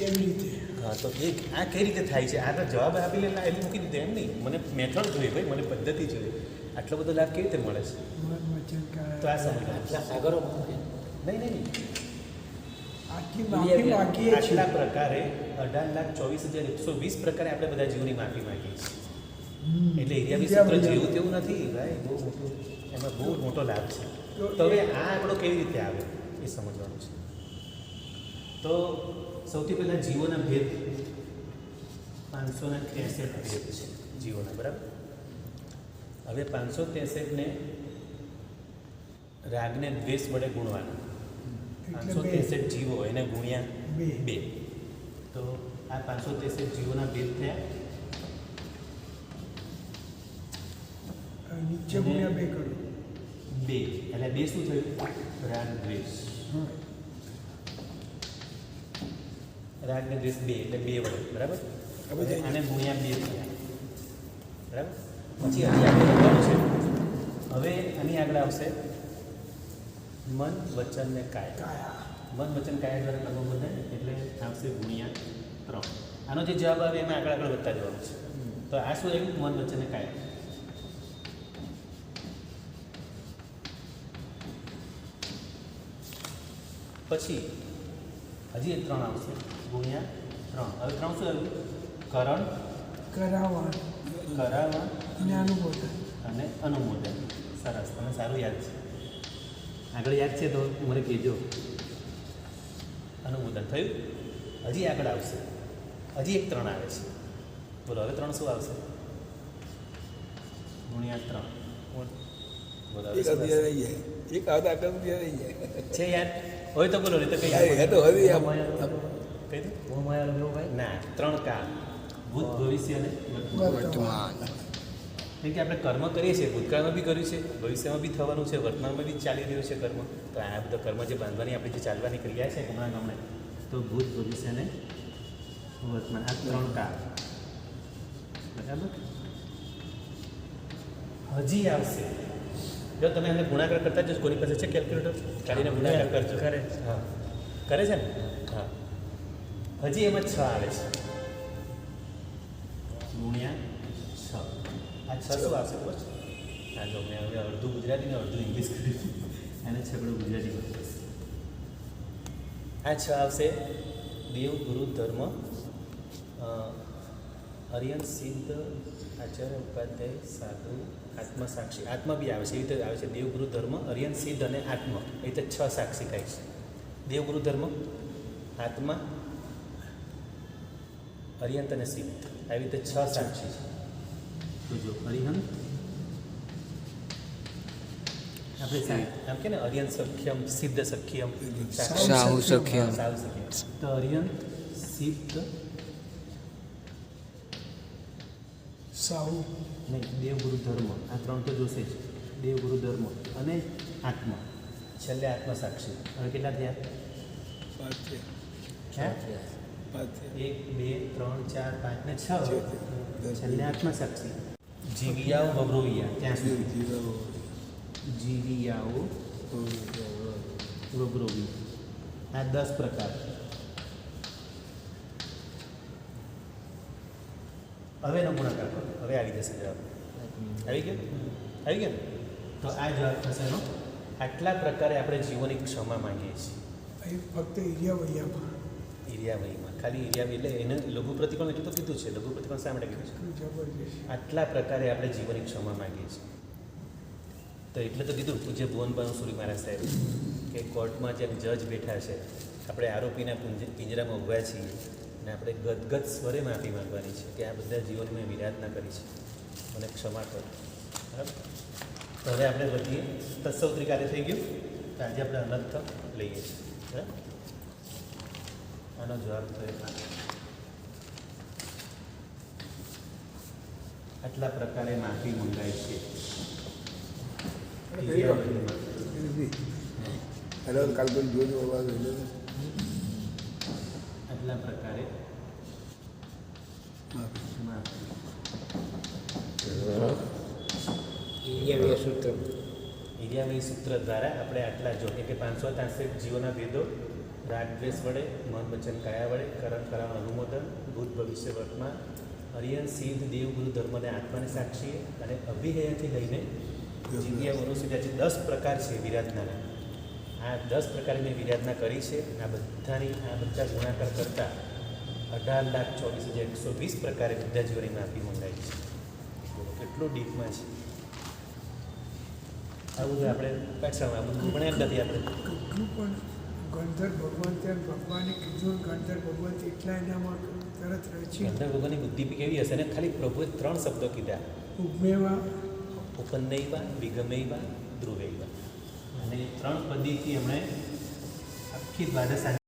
કેવી રીતે? હા તો એ આ કઈ રીતે થાય છે? આના જવાબ આપી લેલા એટલે મૂકી દીધો. એમ નહીં. મને મેથડ જોઈએ ભાઈ મને પદ્ધતિ જોઈએ. આટલો બધો લાભ કેવી રીતે મળે છે? તો આ સમજ આટલા સાગરો નહીં નહીં નહીં. આટલી પ્રકારે અઢાર લાખ ચોવીસ હજાર એકસો વીસ પ્રકારે આપણે બધા જીવની માફી માંગીએ છીએ. એટલે એરિયા જેવું તેવું નથી. ભાઈ બહુ મોટું. એમાં બહુ મોટો લાભ છે. તો હવે આ આપણો કેવી રીતે આવે? એ સમજવાનું છે. તો સૌથી પહેલાં જીવોના ભેદ પાંચસો ને ત્રેસઠ ભેદ છે જીવોના બરાબર? હવે પાંચસો ત્રેસઠને રાગને દ્વેષ વડે ગુણવાના. પાંચસો. ત્રેસઠ જીવો એને ગુણ્યા બે. બે. તો આ પાંચસો ત્રેસઠ જીવોના ભેદ થયા. નીચે ગુણ્યા બે કરો. બે. એટલે બે શું થયું? રાગ દ્વેષ. હા રાગ ને દ્વેષ બે એટલે બે વડે બરાબર? આને ગુણ્યા બે થયા. બરાબર? પછી હજી આગળ વધવાનું છે. હવે આની આગળ આવશે મન વચન ને કાય. મન વચન કાયા દ્વારા કર્મ બંધાય એટલે આવશે ગુણ્યા ત્રણ. આનો જે જવાબ આવે એમાં આગળ આગળ વધતા જવાનું છે. તો આ શું આવ્યું મન વચન ને કાયા. પછી હજી એક ત્રણ આવશે. ગુણ્યા ત્રણ. હવે ત્રણ શું આવ્યું? કરણ. કરાવવા કરાવવા અને અનુમોદન. અને અનુમોદન. સરસ. તમે સારું યાદ છે. આગળ યાદ છે તો મને કહેજો. અનુમોદન થયું? હજી આગળ આવશે. હજી એક ત્રણ આવે છે. બોલો હવે ત્રણ શું આવશે? ગુણ્યા ત્રણ. બોલો એક કમ રહી જાય. છે યાદ? હોય તો બોલો નહીં તો કઈ એ તો ભાઈ? ના ત્રણ કાળ ભૂત ભવિષ્ય અને વર્તમાન. વર્તમાન. કેમ કે આપણે કર્મ કરીએ છીએ ભૂતકાળમાં બી કર્યું છે ભવિષ્યમાં બી થવાનું છે વર્તમાનમાં બી ચાલી રહ્યું છે કર્મ. તો આ બધા કર્મ જે બાંધવાની આપણે જે ચાલવાની ક્રિયા છે હમણાં હમણાં તો ભૂત ભવિષ્ય અને વર્તમાન. આ ત્રણ કાળ બરાબર? હજી આવશે. જો તમે એમને ગુણાકાર કરતા જશો કોની પાસે છે કેલ્ક્યુલેટર કાઢીને ગુણાકાર કરજો. કરે. હા. કરે છે ને? હા. હજી એમાં છ આવે છે. ગુણ્યા છ. આ છ શું આવશે ખબર છે? હા જો મેં હવે અડધું ગુજરાતી ને અડધું ઇંગ્લિશ કર્યું. એને છગડું ગુજરાતી કર્યું. આ છ આવશે દેવ ગુરુ ધર્મ અ, સિદ્ધ આચાર્ય ઉપાધ્યાય સાધુ આત્મા સાક્ષી. આત્મા બી આવે છે એવી રીતે આવે છે. દેવગુરુ ધર્મ હરિયન સિદ્ધ અને આત્મ. એ રીતે છ સાક્ષી થાય છે. દેવગુરુ ધર્મ આત્મા હરિયંત અને સિદ્ધ. આવી રીતે છ સાક્ષી છે. તો જો હરિહંત આપણે આમ કે ને અરિયંત સખ્યમ સિદ્ધ સખ્યમ સાહુ સખ્યમ. સાહુ સખ્યમ. તો હરિયંત સિદ્ધ સાહુ. નહીં દેવગુરુ ધર્મ આ ત્રણ તો જોશે જ. દેવગુરુ ધર્મ અને આત્મા. છેલ્લે આત્મા સાક્ષી હવે કેટલા થયા? પાંચ છે ક્યાં પાંચ એક બે ત્રણ ચાર પાંચ ને છ. છેલ્લે આત્મસાક્ષી. જીવિયાઓ વગરોવિયા. ત્યાં સુધી? જીવિયાઓ વવરોવી આ દસ પ્રકાર. હવે એનો ગુણાકાર કરો. હવે આવી જશે જવાબ આવી ગયો? આવી ગયો? તો આ જવાબ થશે એનો. આટલા પ્રકારે આપણે જીવોની ક્ષમા માંગીએ છીએ. ફક્ત એરિયા વૈયામાં એરિયાવહીમાં ખાલી એરિયા એટલે એને લઘુ પ્રતિકોણ એટલું તો કીધું છે. લઘુ પ્રતિકોણ શા માટે કીધું છે? આટલા પ્રકારે આપણે જીવનની ક્ષમા માંગીએ છીએ. તો એટલે તો કીધું પૂજ્ય ભુવનભાઈ સુરી મહારાજ સાહેબ કે કોર્ટમાં જેમ જજ બેઠા છે આપણે આરોપીના પિંજરામાં ઊભા છીએ. અને આપણે ગદગદ સ્વરે માફી માંગવાની છે કે આ બધા જીવોની મેં વિરાધના કરી છે. મને ક્ષમા કરો. બરાબર? તો હવે આપણે વધીએ. તત્સવત્રી કાર્ય થઈ ગયું. તો આજે આપણે અનર્થ લઈએ છીએ. બરાબર? આનો જવાબ થયો આટલા પ્રકારે માફી મંગાય છે. હેલો કાલ કોઈ જોજો અવાજ. આટલા પ્રકારે. માફી સૂત્ર. દ્વારા આપણે આટલા જો કે પાંચસો ત્રાસઠ જીવોના ભેદો રાગદ્વેષ વડે મન વચન કાયા વડે કરણ કરાવ અનુમોદન ભૂત ભવિષ્ય વર્તમાન અરિયન સિદ્ધ દેવ ગુરુ ધર્મને આત્માને સાક્ષીએ અને અભિનયથી લઈને જીવ્યા વનુ સુધી આજે દસ પ્રકાર છે વિરાધનાના આ દસ પ્રકારની મેં વિરાધના કરી છે આ બધાની આ બધા ગુણાકાર કરતાં અઢાર લાખ ચોવીસ હજાર એકસો વીસ પ્રકારે બધા જીવની માફી મંગાવી છે. બોલો કેટલું ડીપમાં છે? આવું બધું આપણે પાછળ આ બધું ભણ્યા નથી આપણે કેટલું પણ ગણધર ભગવાન ત્યાં ભગવાને કીધું ગણધર ભગવાન એટલા એનામાં તરત રહે છે. ગણધર ભગવાનની બુદ્ધિ કેવી હશે ને? ખાલી પ્રભુએ ત્રણ શબ્દો કીધા. ઉપમેવા ઉપનૈવા વિગમૈવા ધ્રુવૈવા અને ત્રણ પદ્ધતિથી એમણે આખી દ્વાદશ